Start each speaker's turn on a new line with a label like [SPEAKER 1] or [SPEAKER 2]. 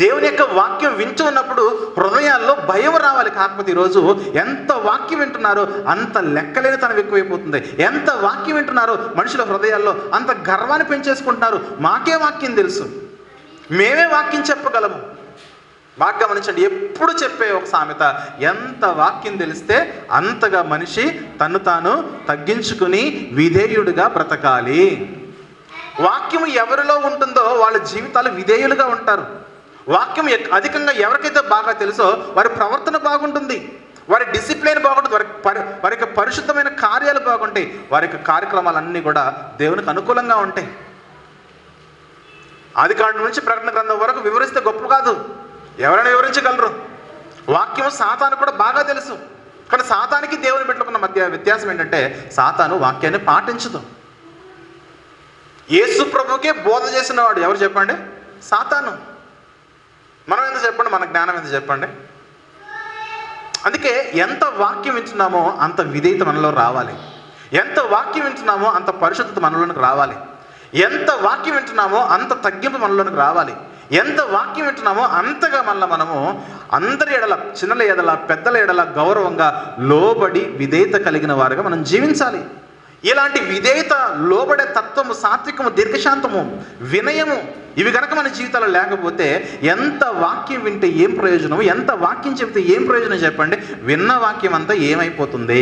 [SPEAKER 1] దేవుని యొక్క వాక్యం వింటూ ఉన్నప్పుడు హృదయాల్లో భయం రావాలి. కాకపోతే ఈరోజు ఎంత వాక్యం వింటున్నారో అంత లెక్కలేని తనం ఎక్కువైపోతుంది. ఎంత వాక్యం వింటున్నారో మనుషుల హృదయాల్లో అంత గర్వాన్ని పెంచేసుకుంటున్నారు. మాకే వాక్యం తెలుసు. మేమే వాక్యం చెప్పగలము. బాగా గమనించండి ఎప్పుడు చెప్పే ఒక సామెత ఎంత వాక్యం తెలిస్తే అంతగా మనిషి తను తాను తగ్గించుకుని విధేయుడిగా బ్రతకాలి. వాక్యం ఎవరిలో ఉంటుందో వాళ్ళ జీవితాలు విధేయులుగా ఉంటారు. వాక్యం అధికంగా ఎవరికైతే బాగా తెలుసో వారి ప్రవర్తన బాగుంటుంది. వారి డిసిప్లిన్ బాగుంటుంది. వారి పరి వారి యొక్క పరిశుద్ధమైన కార్యాలు బాగుంటాయి. వారి యొక్క కార్యక్రమాలన్నీ కూడా దేవునికి అనుకూలంగా ఉంటాయి. అధికారుల నుంచి ప్రకటన గ్రంథం వరకు వివరిస్తే గొప్ప కాదు. ఎవరైనా వివరించగలరు? వాక్యం సాతాను కూడా బాగా తెలుసు. కానీ సాతానికి దేవుని పెట్టుకున్న మధ్య వ్యత్యాసం ఏంటంటే సాతాను వాక్యాన్ని పాటించదు. యేసు ప్రభుకే బోధ చేసిన వాడు ఎవరు చెప్పండి? సాతాను. చెప్పండి మన జ్ఞానం ఎంత చెప్పండి? అందుకే ఎంత వాక్యం వింటున్నామో అంత విధేయత మనలో రావాలి. ఎంత వాక్యం వింటున్నామో అంత పరిశుద్ధత మనలోనికి రావాలి. ఎంత వాక్యం వింటున్నామో అంత తగ్గింపు మనలోనికి రావాలి. ఎంత వాక్యం వింటున్నామో అంతగా మళ్ళీ మనము అందరి ఎడల చిన్నల ఎడల పెద్దల ఎడల గౌరవంగా లోబడి విధేయత కలిగిన వారుగా మనం జీవించాలి. ఇలాంటి విధేయత లోబడే తత్వము సాత్వికము దీర్ఘశాంతము వినయము ఇవి కనుక మన జీవితాల్లో లేకపోతే ఎంత వాక్యం వింటే ఏం ప్రయోజనం ఎంత వాక్యం చెబితే ఏం ప్రయోజనం చెప్పండి? విన్న వాక్యం అంతా ఏమైపోతుంది?